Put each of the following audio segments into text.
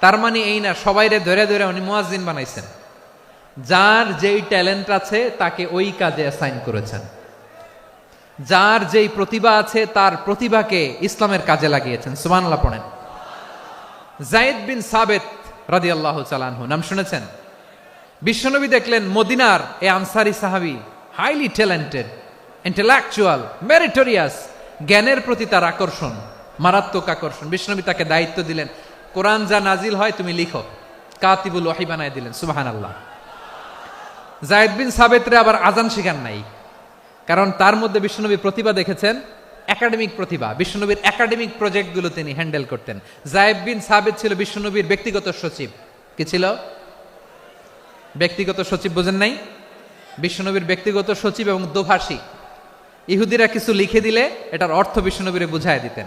তার মানে এই না, সবাইরে ধরে ধরে উনি মুয়াজ্জিন বানাইছেন। যার যেই ট্যালেন্ট আছে, তাকে ওই কাজে অ্যাসাইন করেছেন। যার যেই প্রতিভা আছে, তার প্রতিভাকে ইসলামের কাজে লাগিয়েছেন। সুবহানাল্লাহ পড়েন। জায়েদ বিন সাবেত রাদিয়াল্লাহু চালানহু নাম শুনেছেন? বিশ্বনবী দেখলেন মদিনার এ আনসারি সাহাবী হাইলি ট্যালেন্টেড ইন্টেলেকচুয়াল মেরিটোরিয়াস জ্ঞানের প্রতি তার আকর্ষণ, মারাত্মক আকর্ষণ। বিশ্বনবী তাকে দায়িত্ব দিলেন। কোরআন যা নাজিল হয় তুমি লিখো। কাতিবুল ওয়াহি বানায় দিলেন সুবাহান আল্লাহ জায়দ বিন সাবেত্রে আবার আজান শিখান নাই। কারণ তার মধ্যে বিশ্বনবী প্রতিভা দেখেছেন, একাডেমিক প্রতিভা। বিশ্বনবীর একাডেমিক প্রজেক্টগুলো তিনি হ্যান্ডেল করতেন। জায়েব বিন সাবেদ ছিল বিশ্বনবীর ব্যক্তিগত সচিব। কি ছিল? ব্যক্তিগত সচিব বোঝেন নাই? বিশ্বনবীর ব্যক্তিগত সচিব এবং দোভাষী। ইহুদিরা কিছু লিখে দিলে এটার অর্থ বিশ্বনবীরে বুঝায় দিতেন।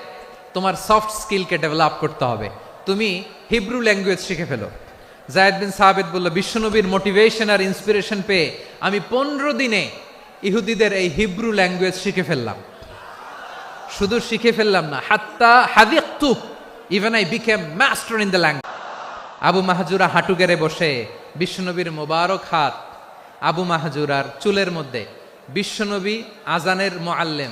তোমার সফট স্কিলকে ডেভেলপ করতে হবে। তুমি হিব্রু ল্যাঙ্গুয়েজ শিখে ফেলো। জায়েদ বিন সাহাবেদ বলল, বিশ্বনবীর মোটিভেশন আর ইন্সপিরেশন পেয়ে আমি পনেরো দিনে ইহুদিদের এই হিব্রু ল্যাঙ্গুয়েজ শিখে ফেললাম। শুধু শিখে ফেললাম না, হাত্তা হাদিকতু even I became master in the language Abu মাহাজুরা হাঁটু গেড়ে বসে, বিশ্বনবীর মোবারক হাত আবু মাহাজুরার চুলের মধ্যে, বিশ্বনবী আজানের মোয়াল্লেম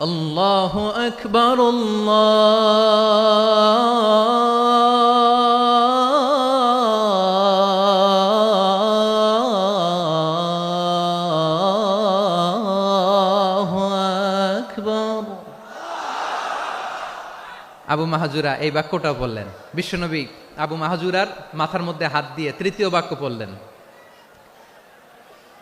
আল্লাহ আকবর আকবর। আবু মাহাজুরা এই বাক্যটাও বললেন বিশ্বনবী আবু মাহাজুরার মাথার মধ্যে হাত দিয়ে তৃতীয় বাক্য বললেন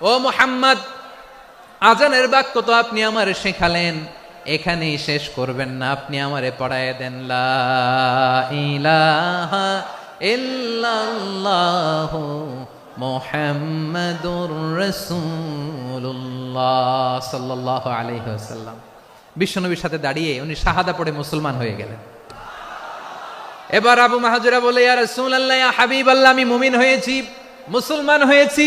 ও মোহাম্মদ, আজানের বাক্য তো আপনি আমার শেখালেন, এখানেই শেষ করবেন না, আপনি আমারে পড়ায় দেন, লা ইলাহা বিশ্বনবীর সাথে দাঁড়িয়ে উনি শাহাদা পড়ে মুসলমান হয়ে গেলেন। এবার আবু মাহাজুরা বলে, ইয়া রাসূলুল্লাহ, ইয়া হাবিবাল্লাহ, আমি মুমিন হয়েছি, মুসলমান হয়েছি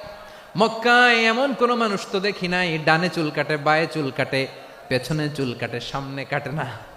মক্কায় এমন কোনো মানুষ তো দেখি নাই, ডানে চুল কাটে, বায়ে চুল কাটে, পেছনে চুল কাটে, সামনে কাটে না।